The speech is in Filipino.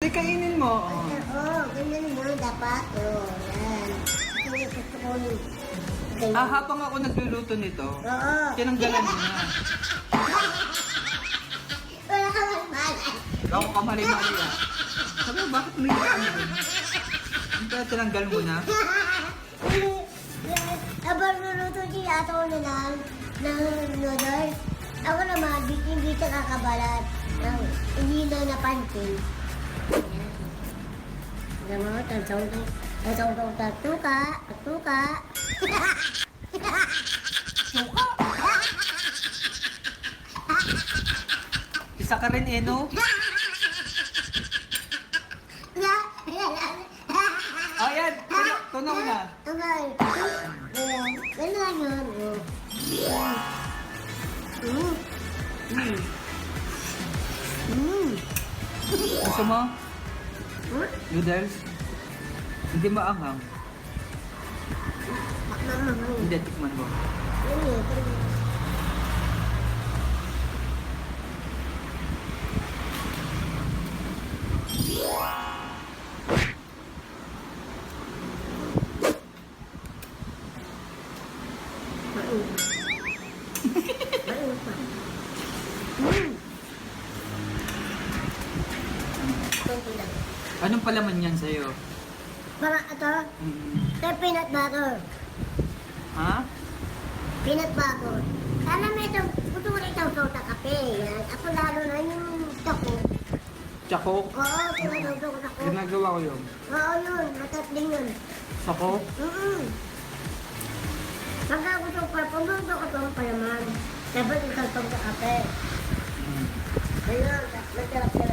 Hindi, kainin mo. Oh. Oo, ganyan mo dapat. Oo, yan. Ito yung gusto ko yung. Ah, habang ako nagluluto nito, Oo. tinanggalan mo na. Wala ka magbalay. Ako kamali-mali ah. Sabi mo, bakit may ano? Hindi, tinanggal mo na. Abang luluto siya ato na lang ng noodles. Ako naman, di hindi siya kakabalat ng hindi na napansin. Alam mo, tansong tansong tatuka, tatuka. Isa ka rin eh, no? Oh, yan. Tunog, tunog na. Tumal. Ayan, ganun lang yun. oh. Gusto mo? Noodles? Hindi maanghang. Hindi, tikman mo. Eh, Konti lang. Anong palaman yan sa'yo? Para ito, Mm. ito peanut butter. Ha? Peanut butter. Sana may itong, gusto ko rin itong soda kape. Yan. Ako lalo na yung choco. Tsako? Oo, tinatawag ko ako. Ginagawa ko yun. Oo, yun. Matat din yun. Sako? Mm-mm. Pagka gusto ko, pumuto ko itong palaman. Dapat itong soda kape. Mm. Ayun, masarap-sarap